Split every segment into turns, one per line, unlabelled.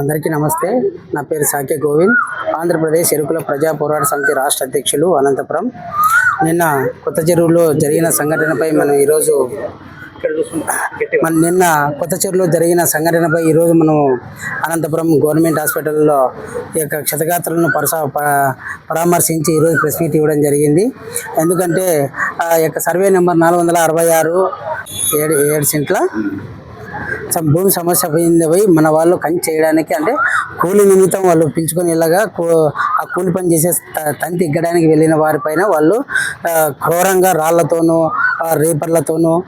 అందరికీ నమస్తే. నా పేరు సాకే గోవింద్. ఆంధ్రప్రదేశ్ ఎరుకుల ప్రజా పోరాట సమితి రాష్ట్ర అధ్యక్షులు అనంతపురం. నిన్న కొత్త చెరువులో జరిగిన సంఘటనపై మనం ఈరోజు మన నిన్న కొత్త చెరువులో జరిగిన సంఘటనపై ఈరోజు మనం అనంతపురం గవర్నమెంట్ హాస్పిటల్లో ఈ యొక్క క్షతగాత్రులను పరసా ప- పరామర్శించి ఈరోజు ప్రెస్ మీట్ ఇవ్వడం జరిగింది. ఎందుకంటే ఆ యొక్క సర్వే నెంబర్ నాలుగు వందల అరవై ఆరు ఏడు ఏడు సెంట్ల భూమి సమస్య పోయింది పోయి మన వాళ్ళు కంచి చేయడానికి అంటే కూలి నిమిత్తం వాళ్ళు పిలుచుకొని వెళ్ళగా కూ- ఆ కూలి పని చేసే తంతి ఎక్కడానికి వెళ్ళిన వారిపైన వాళ్ళు క్రూరంగా రాళ్ళతోనూ రేపర్లతోనూ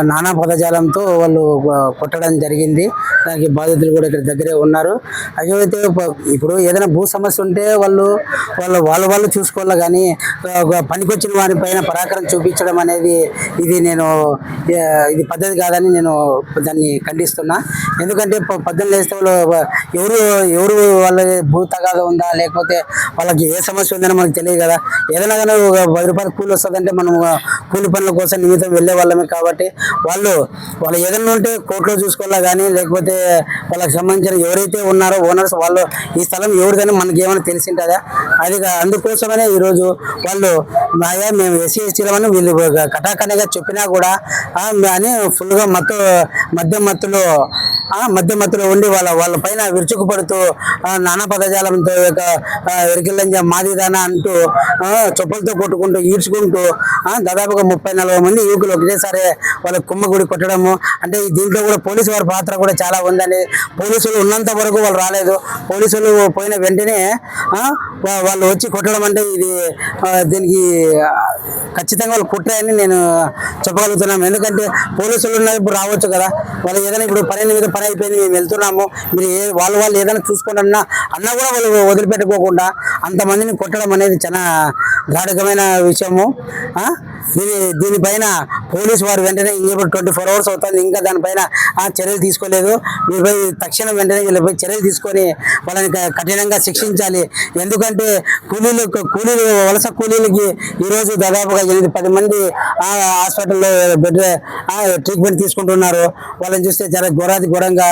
నానా పదజాలంతో వాళ్ళు కొట్టడం జరిగింది. దానికి బాధితులు కూడా ఇక్కడ దగ్గరే ఉన్నారు. అయితే ఇప్పుడు ఏదైనా భూ సమస్య ఉంటే వాళ్ళు వాళ్ళు వాళ్ళు వాళ్ళు చూసుకోవాలి కానీ పనికొచ్చిన వారిపైన పరాకరం చూపించడం అనేది ఇది నేను ఇది పద్ధతి కాదని నేను దాన్ని ఖండిస్తున్నా. ఎందుకంటే ప- పొద్దున్న లేస్తే వాళ్ళు ఎవరు ఎవరు వాళ్ళ భూ తగాద ఉందా లేకపోతే వాళ్ళకి ఏ సమస్య ఉందని మనకు తెలియదు కదా. ఏదైనా కానీ పది రూపాయలు కూలి వస్తుందంటే మనం కూలి పనుల కోసం నిమిత్తం వెళ్ళే వాళ్ళమే కాబట్టి వాళ్ళు వాళ్ళు ఏదైనా ఉంటే కోర్టులో చూసుకోవాలా కానీ లేకపోతే వాళ్ళకి సంబంధించిన ఎవరైతే ఉన్నారో ఓనర్స్ వాళ్ళు ఈ స్థలం ఎవరిదని మనకి ఏమైనా తెలిసింటుందా అది అందుకోసమనే ఈరోజు వాళ్ళు అయ్యా మేము ఎస్సీ ఎస్టీలమని వీళ్ళు కటాకనిగా చెప్పినా కూడా అని ఫుల్గా మత్తు మద్యం మత్తులో మధ్య మధ్యలో ఉండి వాళ్ళ వాళ్ళ పైన విరుచుకుపడుతూ నానా పదజాలంతో యొక్క ఎరికిల్లంజ మాదిదానా అంటూ ఆ, చెప్పులతో కొట్టుకుంటూ ఈడ్చుకుంటూ దాదాపుగా ముప్పై నలభై మంది యువకులు ఒకటేసారి వాళ్ళ కుమ్మగుడి కొట్టడము. అంటే దీంట్లో కూడా పోలీసు వారి పాత్ర కూడా చాలా ఉందని పోలీసులు ఉన్నంత వరకు వాళ్ళు రాలేదు. పోలీసులు పోయిన వెంటనే వాళ్ళు వచ్చి కొట్టడం అంటే ఇది దీనికి ఖచ్చితంగా వాళ్ళు కుట్రాయని నేను చెప్పగలుగుతున్నాను. ఎందుకంటే పోలీసులు ఉన్నప్పుడు రావచ్చు కదా. వాళ్ళు ఏదైనా ఇప్పుడు పని మీద పని అయిపోయింది మేము వెళ్తున్నాము. మీరు ఏ వాళ్ళు వాళ్ళు ఏదైనా చూసుకోండి అన్నా అన్నా కూడా వాళ్ళు వదిలిపెట్టుకోకుండా అంతమందిని కొట్టడం అనేది చాలా గాఢకమైన విషయము. దీని దీనిపైన పోలీసు వారు వెంటనే ఇప్పుడు ట్వంటీ ఫోర్ అవర్స్ అవుతుంది. ఇంకా దానిపైన ఆ చర్యలు తీసుకోలేదు. వీరిపై తక్షణం వెంటనే వీళ్ళపై చర్యలు తీసుకొని వాళ్ళని కఠినంగా శిక్షించాలి. ఎందుకంటే కూలీలు కూలీలు వలస కూలీలకి ఈరోజు దాదాపుగా ఎనిమిది పది మంది హాస్పిటల్లో బెడ్ ట్రీట్మెంట్ తీసుకుంటున్నారు. వాళ్ళని చూస్తే చాలా ఘోరాది ఘోరంగా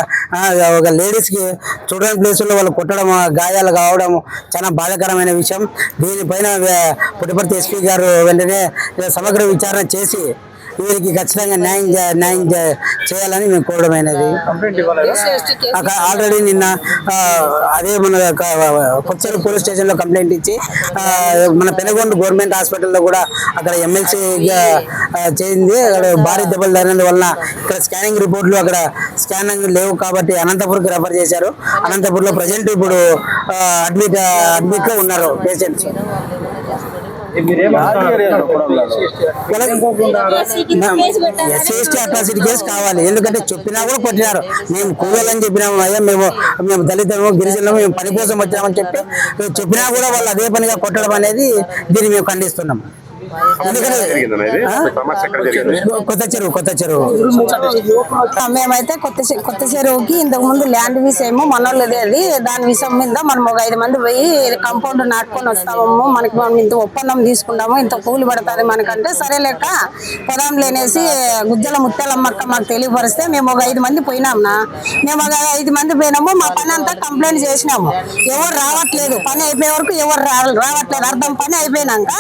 ఒక లేడీస్కి చూడని ప్లేసుల్లో వాళ్ళు కొట్టడం గాయాలు కావడం చాలా బాధాకరమైన విషయం. దీనిపైన పుట్టపర్తి ఎస్పీ గారు వెంటనే సమగ్ర విచారణ చేసి వీరికి ఖచ్చితంగా న్యాయం న్యాయం చే- చేయాలని మేము కోరడమైనది అక్కడ ఆల్రెడీ నిన్న అదే మన కొత్తూరు పోలీస్ స్టేషన్లో కంప్లైంట్ ఇచ్చి మన పెనగొండ గవర్నమెంట్ హాస్పిటల్లో కూడా అక్కడ ఎమ్మెల్సీ చేయింది అక్కడ భారీ దెబ్బలు తగినందు వలన ఇక్కడ స్కానింగ్ రిపోర్ట్లు అక్కడ స్కానింగ్ లేవు కాబట్టి అనంతపూర్కి రెఫర్ చేశారు. అనంతపూర్లో ప్రజెంట్ ఇప్పుడు అడ్మిట్ అడ్మిట్లో ఉన్నారు patients. SC ST atrocity case కావాలి ఎందుకంటే చెప్పినా కూడా కొట్టినారు. మేము కూలీలని చెప్పినాము అయ్యా మేము మేము దళితము గిరిజనులు మేము పని కోసం వచ్చామని చెప్పి చెప్పినా కూడా వాళ్ళు అదే పనిగా కొట్టడం అనేది దీన్ని మేము ఖండిస్తున్నాం. కొత్త చెరువు కొత్త చెరువు.
మేమైతే కొత్త కొత్త చెరువుకి ఇంతకు ముందు ల్యాండ్ విషయము మనోళ్ళది అది. దాని విషయం మీద మనం ఒక ఐదు మంది పోయి కంపౌండ్ నాటుకొని వస్తాము. మనకి మనం ఇంత ఒప్పందం తీసుకుంటాము. ఇంత కూలి పడుతుంది మనకంటే. సరే లేక పొలం లేనేసి గుజ్జల ముత్యాలమ్మక్క మాకు తెలియపరిస్తే మేము ఒక ఐదు మంది పోయినాంనా మేము ఒక ఐదు మంది పోయినాము. మా పని అంతా కంప్లైంట్ చేసినాము. ఎవరు రావట్లేదు. పని అయిపోయే వరకు ఎవరు రావట్లేదు. అర్థం పని అయిపోయినాక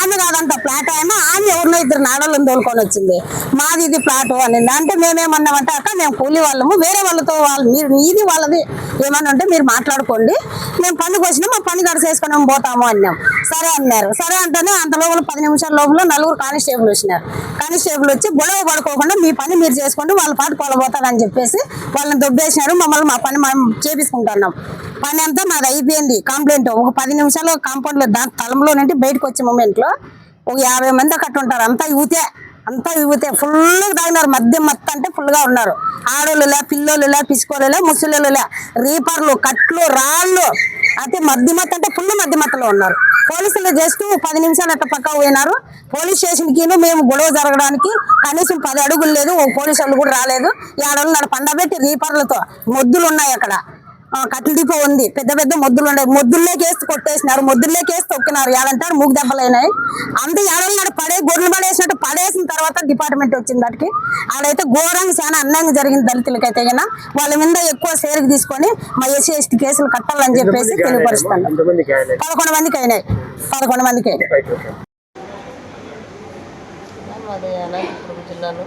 ఆమె అంత ప్లాట్ అయినా ఆమె ఎవరినో ఇద్దరు నాడలను తోలుకొని వచ్చింది. మాది ఇది ప్లాట్ అని. అంటే మేమేమన్నామంటే అక్క మేము కూలి వాళ్ళము వేరే వాళ్ళతో వాళ్ళు మీరు మీది వాళ్ళది ఏమన్నా ఉంటే మీరు మాట్లాడుకోండి. మేము పనికి వచ్చినా మా పని గడిచి వేసుకొని పోతాము అన్నాం. సరే అన్నారు. సరే అంటేనే అంత లోపల పది నిమిషాల లోపల నలుగురు కానిస్టేబుల్ వచ్చినారు. కానిస్టేబుల్ వచ్చి గొడవ పడుకోకుండా మీ పని మీరు చేసుకోండి వాళ్ళ పాటు కొలబోతారని చెప్పేసి వాళ్ళని దొబ్బేసినారు. మమ్మల్ని మా పని మనం చేపించుకుంటున్నాం. పని అంతా మాది అయిపోయింది. కంప్లైంట్ ఒక పది నిమిషాలు కాంపౌండ్లో దాని తలంలో నుండి బయటకు వచ్చే మూమెంట్లో ఒక యాభై మంది అక్కడ ఉంటారు. అంతా యువతే. అంతా యువతే. ఫుల్ తాగినారు. మద్యం మత్త అంటే full ఉన్నారు. ఆడోళ్ళులే పిల్లోళ్ళులే పిసుకోలేలే ముసలిలే రీపర్లు కట్లు రాళ్ళు. అయితే మద్యమత్త అంటే ఫుల్ మద్యమత్తలో ఉన్నారు. పోలీసులు జస్ట్ పది నిమిషాలు అట్ట పక్క పోయినారు. పోలీస్ స్టేషన్కి మేము గొడవ జరగడానికి కనీసం పది అడుగులు లేదు. ఓ పోలీసు వాళ్ళు కూడా రాలేదు. ఈ ఆడవాళ్ళు నాడు పండబెట్టి రీపర్లతో మొద్దులు ఉన్నాయి అక్కడ. కట్టెల డిపో ఉంది. పెద్ద పెద్ద మొద్దులు ఉన్నాయి మొద్దుల్లోకి వేసి కొట్టేసినారు. మొద్దుల్లోకి వేసి తొక్కినారు. ఏడంటారు? మూగు దెబ్బలైనాయి అంత ఏడన్నాడు పడే గొర్రెలు పడేసినట్టు పడేసిన తర్వాత డిపార్ట్మెంట్ వచ్చింది దానికి ఆడైతే ఘోరంగా చాలా అన్యాయంగా జరిగింది దళితులకైతే గిన. వాళ్ళ మీద ఎక్కువ సేరుకు తీసుకొని మా ఎస్సీ ఎస్టీ కేసులు కట్టాలని చెప్పేసి తెలియపరుస్తాను పదకొండు మందికి అయినాయి. పదకొండు మందికి అయినాయి.
మాది అనంతపురం జిల్లాలో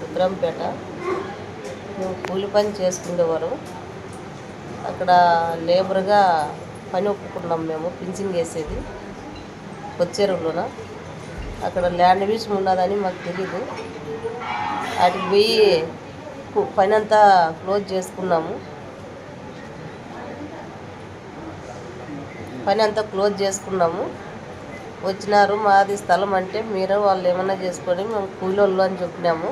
రుద్రంపేట. మేము కూలి పని చేసుకునేవారు. అక్కడ లేబర్గా పని ఒప్పుకున్నాం మేము పింఛింగ్ వేసేది కొచ్చేరులోన అక్కడ ల్యాండ్ విషయం ఉన్నదని మాకు తెలీదు. వాటికి పోయి పని అంతా క్లోజ్ చేసుకున్నాము. పని అంతా క్లోజ్ చేసుకున్నాము. వచ్చినారు మాది స్థలం అంటే మీరు వాళ్ళు ఏమన్నా చేసుకొని మేము కూలోళ్ళు అని చెప్పినాము.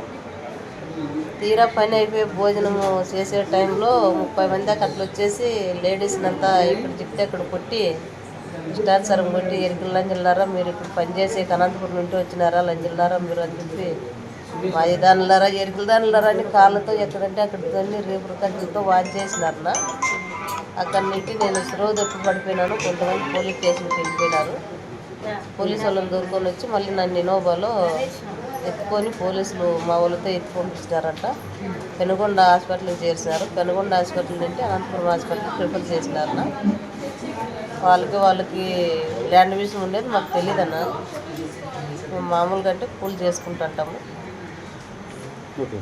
తీరా పని అయిపోయి భోజనము చేసే టైంలో ముప్పై మంది దాకా అట్లా వచ్చేసి లేడీస్ని అంతా ఇక్కడ చెప్తే అక్కడ కొట్టి ఇష్టానుసారం కొట్టి ఎరుకులు లంజల్లారా మీరు ఇక్కడ పని చేసే అనంతపురం నుండి వచ్చినారా లంజల్లారా మీరు అని చెప్పి మా దానిలారా ఎరుకుల దానిలారా అని కాళ్ళతో ఎక్కడంటే అక్కడ తన్ని రేపు కత్తితో వాచ్ చేసినారన్న అక్కడి నుండి నేను స్రో తప్పి పడిపోయినాను కొంతమంది పోలీస్ స్టేషన్కి వెళ్ళిపోయినారు. పోలీసు వాళ్ళని దొరుకుని వచ్చి మళ్ళీ నన్ను ఇనోవాలో ఎత్తుకొని పోలీసులు మా వాళ్ళతో ఎత్తి పెనుగొండ హాస్పిటల్కి చేర్చినారు పెనుగొండ హాస్పిటల్ నుండి అనంతపురం హాస్పిటల్కి ప్రిఫర్ చేసినారన్న. వాళ్ళకి వాళ్ళకి ల్యాండ్ విషయం ఉండేది మాకు తెలియదన్న మేము మామూలుగా అంటే కూల్ చేసుకుంటుంటాము
ఓకే.